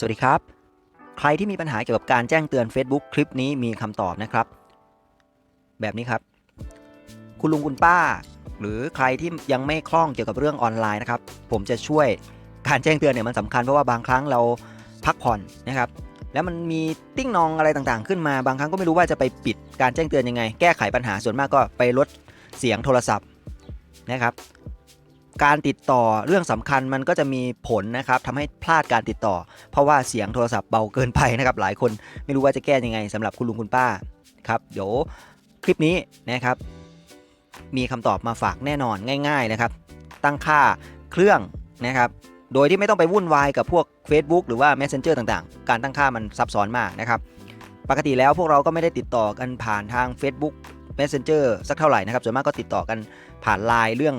สวัสดีครับ ใครที่มีปัญหาเกี่ยวกับการแจ้งเตือน Facebook คลิปนี้มีคำตอบนะครับ แบบนี้ครับ คุณลุงคุณป้า หรือใครที่ยังไม่คล่องเกี่ยวกับเรื่องออนไลน์นะครับ ผมจะช่วยการแจ้งเตือนเนี่ยมันสำคัญเพราะว่าบางครั้งเราพักผ่อนนะครับแล้วมันมีติ้งนองอะไรต่างๆ ขึ้นมาบางครั้งก็ไม่รู้ว่าจะไปปิดการแจ้งเตือนยังไง แก้ไขปัญหาส่วนมากก็ไปลดเสียงโทรศัพท์นะครับ การติดต่อเรื่องสำคัญมันก็จะมีผลนะครับทำให้พลาดการติดต่อ เพราะว่าเสียงโทรศัพท์เบาเกินไปนะครับ หลายคนไม่รู้ว่าจะแก้ยังไงสำหรับคุณลุงคุณป้าครับเดี๋ยวคลิปนี้นะครับ มีคำตอบมาฝากแน่นอนง่าย ๆนะครับ ตั้งค่าเครื่องนะครับโดยที่ไม่ต้องไปวุ่นวายกับพวก Facebook หรือว่า Messenger ต่างๆ การตั้งค่ามันซับซ้อนมากนะครับปกติแล้วพวกเราก็ไม่ได้ติดต่อกันผ่านทาง Facebook Messenger สักเท่าไหร่นะครับส่วนมากก็ติดต่อกันผ่านไลน์เรื่อง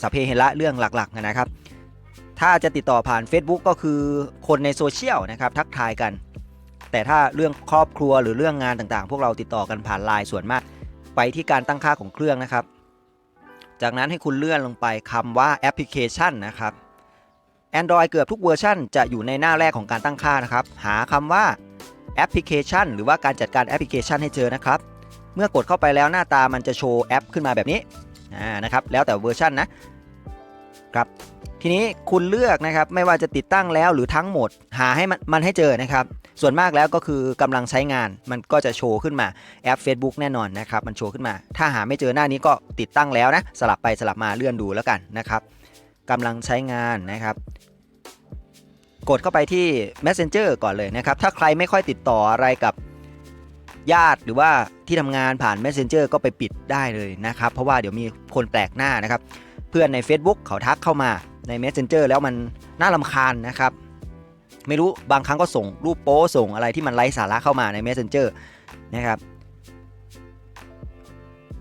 สเพเหระเรื่องหลักๆนะครับ ถ้าจะติดต่อผ่าน Facebook ก็คือคนในโซเชียลนะครับทักทายกัน แต่ถ้าเรื่องครอบครัวหรือเรื่องงานต่างๆ พวกเราติดต่อกันผ่านไลน์ส่วนมาก ไปที่การตั้งค่าของเครื่องนะครับ จากนั้นให้คุณเลื่อนลงไปคำว่าแอปพลิเคชันนะครับ Android เกือบทุกเวอร์ชันจะอยู่ในหน้าแรกของการตั้งค่านะครับ หาคำว่าแอปพลิเคชัน หรือว่าการจัดการแอปพลิเคชันให้เจอนะครับ เมื่อกดเข้าไปแล้วหน้าตามันจะโชว์แอปขึ้นมาแบบนี้ อ่านะครับแล้วแต่เวอร์ชันนะครับทีนี้คุณเลือกนะครับไม่ว่าจะติดตั้งแล้วหรือทั้งหมดหาให้มันมันให้เจอนะครับ ส่วนมากแล้วก็คือกำลังใช้งานมันก็จะโชว์ขึ้นมาแอป Facebook แน่นอนนะครับมันโชว์ขึ้นมา ถ้าหาไม่เจอหน้านี้ก็ติดตั้งแล้วนะสลับไปสลับมาเลื่อนดูแล้วกันนะครับกำลังใช้งานนะครับ กดเข้าไปที่ Messenger ก่อนเลยนะครับถ้าใครไม่ค่อยติดต่ออะไรกับ ญาติหรือว่าที่ทำงานผ่าน Messenger ก็ไปปิดได้เลยนะครับ เพราะว่าเดี๋ยวมีคนแปลกหน้านะครับ เพื่อนใน Facebook เขาทักเข้ามาใน Messenger แล้วมันน่าลำคาญนะครับ ไม่รู้บางครั้งก็ส่งรูปโป๊ส่งอะไรที่มันไร้สาระเข้ามาใน Messenger นะครับ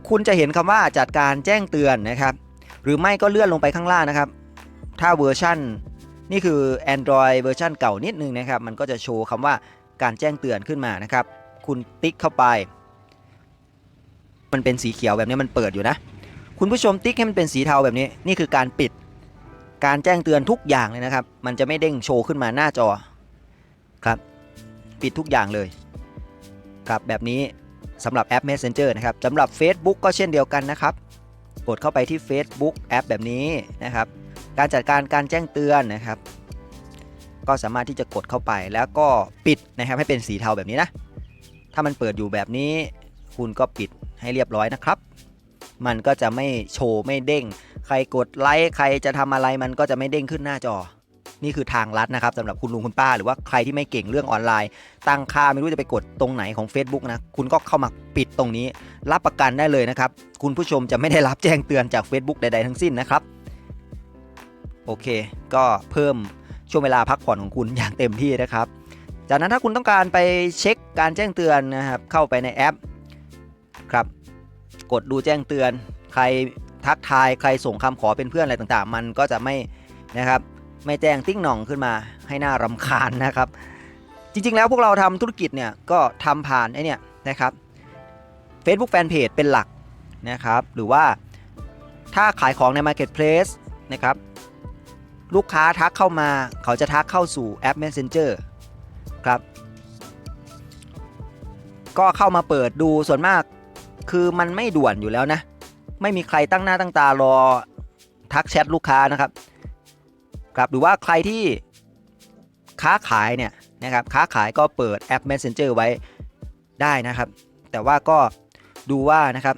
คุณจะเห็นคำว่าจัดการแจ้งเตือนนะครับ หรือไม่ก็เลื่อนลงไปข้างล่างนะครับ ถ้าเวอร์ชันนี่คือ Android เวอร์ชันเก่านิดนึงนะครับ มันก็จะโชว์คำว่าการแจ้งเตือนขึ้นมานะครับ คุณติ๊กเข้าไป มันเป็นสีเขียวแบบนี้มันเปิดอยู่นะ คุณผู้ชมติ๊กให้มันเป็นสีเทาแบบนี้ นี่คือการปิด การแจ้งเตือนทุกอย่างเลยนะครับ มันจะไม่เด้งโชว์ขึ้นมาหน้าจอครับ ปิดทุกอย่างเลย ครับแบบนี้สำหรับแอป Messenger นะครับสำหรับ Facebook ก็เช่นเดียวกันนะครับ กดเข้าไปที่ Facebook แอปแบบนี้นะครับ การจัดการการแจ้งเตือนนะครับ ก็สามารถที่จะกดเข้าไปแล้วก็ปิดนะครับให้เป็นสีเทาแบบนี้นะ ถ้ามันเปิดอยู่แบบนี้ คุณก็ปิดให้เรียบร้อยนะครับ มันก็จะไม่โชว์ไม่เด้ง ใครกดไลค์ใครจะทำอะไรมันก็จะไม่เด้งขึ้นหน้าจอ นี่คือทางลัดนะครับสำหรับคุณลุงคุณป้า หรือว่าใครที่ไม่เก่งเรื่องออนไลน์ ตั้งค่าไม่รู้จะไปกดตรงไหนของ Facebook นะ คุณก็เข้ามาปิดตรงนี้ รับประกันได้เลยนะครับ คุณผู้ชมจะไม่ได้รับแจ้งเตือนจาก Facebook ใดๆทั้งสิ้นนะครับ โอเค ก็เพิ่มช่วงเวลาพักผ่อนของคุณอย่างเต็มที่นะครับ จากนั้นถ้าคุณต้องการไปเช็คการแจ้งเตือนนะครับเข้าไปในแอปครับกดดูแจ้งเตือน ใครทักทายใครส่งคำขอเป็นเพื่อนอะไรต่างๆ มันก็จะไม่นะครับไม่แจ้งติ้งหน่องขึ้นมาให้หน่ารำคาญนะครับ จริงๆแล้วพวกเราทำธุรกิจเนี่ยก็ทำผ่านไอเนี่นะครับ Facebook Fanpage เป็นหลักนะครับ หรือว่าถ้าขายของใน Marketplace นะครับ ลูกค้าทักเข้ามาเขาจะทักเข้าสู่แอป Messenger ครับ ก็เข้ามาเปิดดูส่วนมาก คือมันไม่ด่วนอยู่แล้วนะ ไม่มีใครตั้งหน้าตั้งตารอทักแชทลูกค้านะครับครับหรือว่าใครที่ค้าขายเนี่ยนะครับค้าขายก็เปิดแอป Messenger ไว้ได้นะครับ แต่ว่าก็ดูว่านะครับ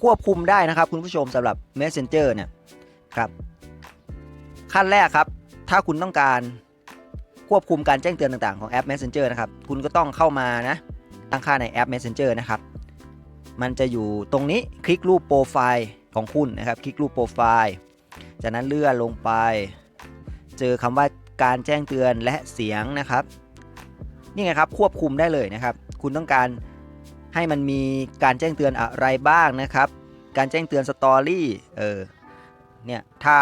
ควบคุมได้นะครับ คุณผู้ชมสำหรับ Messenger เนี่ยครับขั้นแรกครับ ถ้าคุณต้องการ ควบคุมการแจ้งเตือนต่างๆของแอป Messenger นะครับ คุณก็ต้องเข้ามานะ ตั้งค่าในแอป Messenger นะครับ มันจะอยู่ตรงนี้คลิกรูปโปรไฟล์ของคุณนะครับ คลิกรูปโปรไฟล์ จากนั้นเลื่อนลงไป เจอคำว่าการแจ้งเตือนและเสียงนะครับ นี่ไงครับควบคุมได้เลยนะครับ คุณต้องการให้มันมีการแจ้งเตือนอะไรบ้างนะครับ การแจ้งเตือนสตอรี่ เออ เนี่ย ถ้า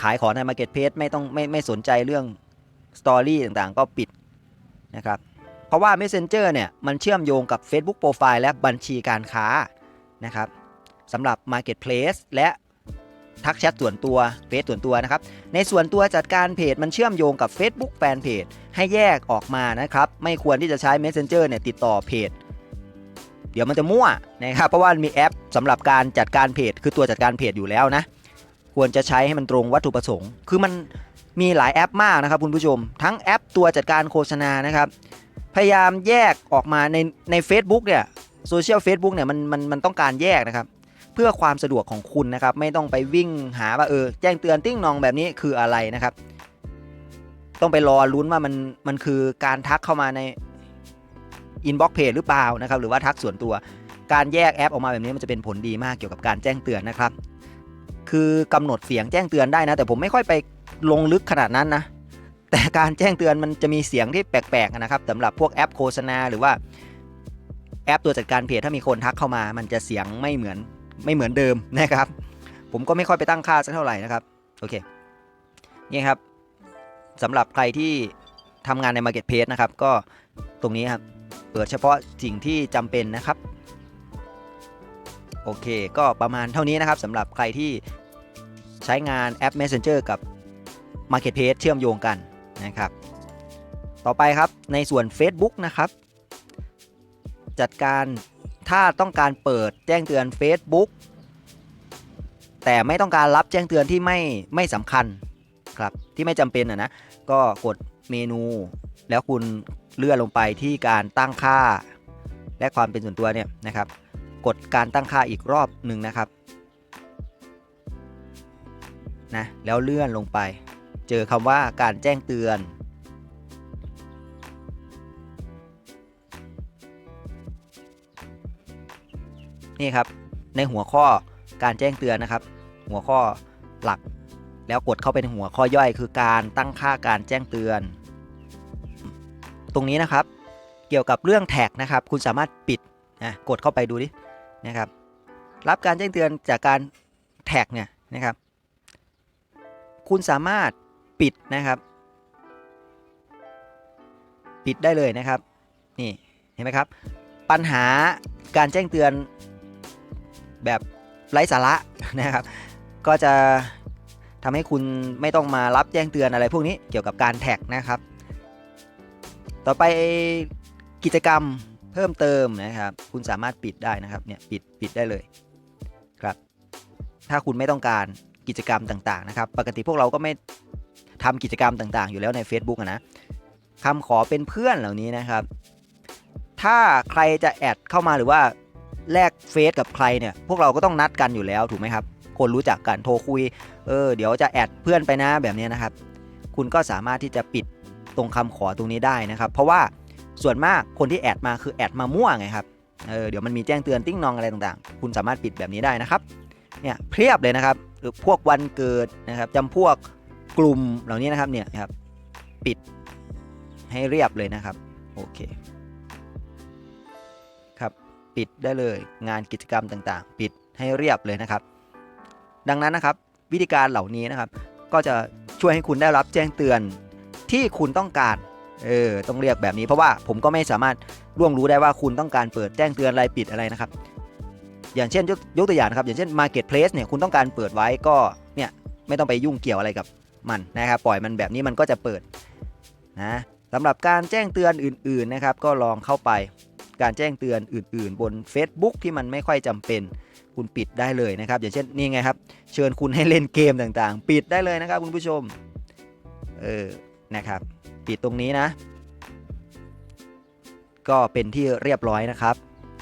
ขายของใน Marketplace ไม่ต้องไม่ไม่สนใจเรื่อง สตอรี่ต่างๆ ก็ปิดนะครับ เพราะว่า Messenger เนี่ย มันเชื่อมโยงกับ Facebook Profile และบัญชีการค้านะครับสำหรับ Marketplace และทักแชทส่วนตัวเฟซส่วนตัวนะครับ ในส่วนตัวจัดการเพจมันเชื่อมโยงกับ Facebook แฟนเพจให้แยกออกมานะครับ ไม่ควรที่จะใช้ Messenger เนี่ยติดต่อเพจ เดี๋ยวมันจะมั่วนะครับ เพราะว่ามีแอปสำหรับการจัดการเพจ คือตัวจัดการเพจอยู่แล้วนะ ควรจะใช้ให้มันตรงวัตถุประสงค์ คือมัน มีหลายแอปมากนะครับคุณผู้ชม ทั้งแอปตัวจัดการโฆษณานะครับ พยายามแยกออกมาในใน a c e b o o k เนี่ยโซเชียลเฟซบุ๊กเนี่ยมันมันมันต้องการแยกนะครับ เพื่อความสะดวกของคุณนะครับ ไม่ต้องไปวิ่งหาว่าเออแจ้งเตือนติ้งนองแบบนี้คืออะไรนะครับ ต้องไปรอลุ้นว่ามันมันคือการทักเข้ามาในอินบ็อกเพจหรือเปล่านะครับ หรือว่าทักส่วนตัวการแยกแอปออกมาแบบนี้มันจะเป็นผลดีมากเกี่ยวกับการแจ้งเตือนนะครับ คือกำหนดเสียงแจ้งเตือนได้นะ แต่ผมไม่ค่อยไปลงลึกขนาดนั้นนะ แต่การแจ้งเตือนมันจะมีเสียงที่แปลกๆนะครับสำหรับพวกแอปโฆษณาหรือว่าแอปตัวจัดการเพจถ้ามีคนทักเข้ามา มันจะเสียงไม่เหมือนไม่เหมือนเดิมนะครับ ผมก็ไม่ค่อยไปตั้งค่าสักเท่าไหร่นะครับโอเคนี่ครับสำหรับใครที่ทำงานใน Marketplace นะครับ ก็ตรงนี้ครับเปิดเฉพาะสิ่งที่จำเป็นนะครับ โอเค ก็ประมาณเท่านี้นะครับสำหรับใครที่ ใช้งานแอป Messenger กับ Marketplace เชื่อมโยงกันนะครับ ต่อไปครับในส่วน Facebook นะครับ จัดการถ้าต้องการเปิดแจ้งเตือน Facebook แต่ไม่ต้องการรับแจ้งเตือนที่ไม่ไม่สำคัญครับที่ไม่จำเป็นนะนะก็กดเมนู แล้วคุณเลื่อนลงไปที่การตั้งค่า และความเป็นส่วนตัวเนี่ยนะครับ กดการตั้งค่าอีกรอบหนึ่งนะครับ นะแล้วเลื่อนลงไป เจอคำว่าการแจ้งเตือน นี่ครับในหัวข้อการแจ้งเตือนนะครับ หัวข้อหลัก แล้วกดเข้าไปในหัวข้อย่อย คือการตั้งค่าการแจ้งเตือน ตรงนี้นะครับ เกี่ยวกับเรื่องแท็กนะครับ คุณสามารถปิดนะกดเข้าไปดูดินะครับ รับการแจ้งเตือนจากการแท็กเนี่ยนะครับ คุณสามารถปิดนะครับ ปิดได้เลยนะครับ นี่เห็นไหมครับ ปัญหาการแจ้งเตือนแบบไร้สาระนะครับ ก็จะทำให้คุณไม่ต้องมารับแจ้งเตือนอะไรพวกนี้เกี่ยวกับการแท็กนะครับ ต่อไปกิจกรรมเพิ่มเติมนะครับ คุณสามารถปิดได้นะครับเนี่ยปิดปิดได้เลยครับ ถ้าคุณไม่ต้องการ กิจกรรมต่างๆนะครับ ปกติพวกเราก็ไม่ทำกิจกรรมต่างๆ อยู่แล้วใน Facebook นะคำขอเป็นเพื่อนเหล่านี้นะครับ ถ้าใครจะแอดเข้ามาหรือว่าแลกเฟซกับใครเนี่ย พวกเราก็ต้องนัดกันอยู่แล้วถูกไหมครับ คนรู้จักกันโทรคุย เออ เดี๋ยวจะแอดเพื่อนไปนะแบบนี้นะครับ คุณก็สามารถที่จะปิดตรงคำขอตรงนี้ได้นะครับ เพราะว่าส่วนมากคนที่แอดมาคือแอดมามั่วไงครับ เออ เดี๋ยวมันมีแจ้งเตือนติ้งนองอะไรต่างๆ คุณสามารถปิดแบบนี้ได้นะครับ เนี่ยเพียบเลยนะครับ หรือพวกวันเกิดนะครับจำพวกกลุ่มเหล่านี้นะครับเนี่ยครับปิดให้เรียบเลยนะครับโอเคครับปิดได้เลยงานกิจกรรมต่างๆ ปิดให้เรียบเลยนะครับ ดังนั้นนะครับวิธีการเหล่านี้นะครับ ก็จะช่วยให้คุณได้รับแจ้งเตือนที่คุณต้องการเออต้องเรียกแบบนี้เพราะว่าผมก็ไม่สามารถล่วงรู้ได้ว่าคุณต้องการเปิดแจ้งเตือนอะไรปิดอะไรนะครับ อย่างเช่นยกยกตัวอย่างนะครับอย่างเช่น Marketplace เนี่ยคุณต้องการเปิดไว้ก็เนี่ยไม่ต้องไปยุ่งเกี่ยวอะไรกับมันนะครับปล่อยมันแบบนี้มันก็จะเปิดนะสำหรับการแจ้งเตือนอื่นๆนะครับก็ลองเข้าไปการแจ้งเตือนอื่น ๆ บน Facebook ที่มันไม่ค่อยจำเป็นคุณปิดได้เลยนะครับ อย่างเช่นนี่ไงครับ เชิญคุณให้เล่นเกมต่างๆ ปิดได้เลยนะครับคุณผู้ชมเออนะครับ ปิดตรงนี้นะ ก็เป็นที่เรียบร้อยนะครับ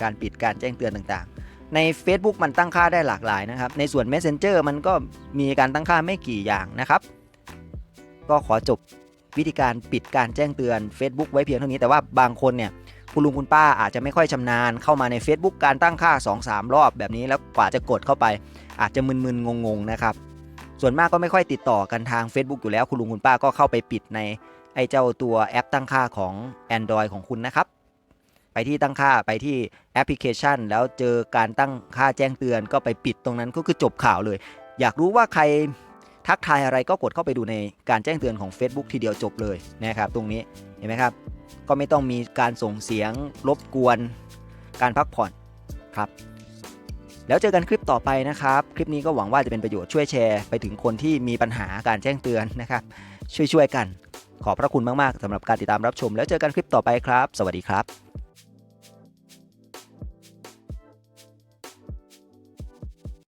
การปิดการแจ้งเตือนต่างๆ ใน Facebook มันตั้งค่าได้หลากหลายนะครับ ในส่วน Messenger มันก็มีการตั้งค่าไม่กี่อย่างนะครับ ก็ขอจบวิธีการปิดการแจ้งเตือน Facebook ไว้เพียงเท่านี้แต่ว่าบางคนเนี่ยคุณลุงคุณป้าอาจจะไม่ค่อยชำนาญเข้ามาใน Facebook การตั้งค่า 2-3 รอบแบบนี้แล้วกว่าจะกดเข้าไป อาจจะมึนๆงงๆนะครับ ส่วนมากก็ไม่ค่อยติดต่อกันทาง Facebook อยู่แล้ว คุณลุงคุณป้าก็เข้าไปปิดในไอ้เจ้าตัวแอปตั้งค่าของ Android ของคุณนะครับ ไปที่ตั้งค่าไปที่แอปพลิเคชัน แล้วเจอการตั้งค่าแจ้งเตือนก็ไปปิดตรงนั้นก็คือจบข่าวเลย อยากรู้ว่าใครทักทายอะไรก็กดเข้าไปดูในการแจ้งเตือนของ Facebook ทีเดียวจบเลยนะครับตรงนี้เห็นไหมครับ ก็ไม่ต้องมีการส่งเสียงรบกวน การพักผ่อนครับ แล้วเจอกันคลิปต่อไปนะครับ คลิปนี้ก็หวังว่าจะเป็นประโยชน์ช่วยแชร์ไปถึงคนที่มีปัญหาการแจ้งเตือนนะครับ ช่วยๆกัน ขอบพระคุณมากๆสำหรับการติดตามรับชม แล้วเจอกันคลิปต่อไปครับ สวัสดีครับ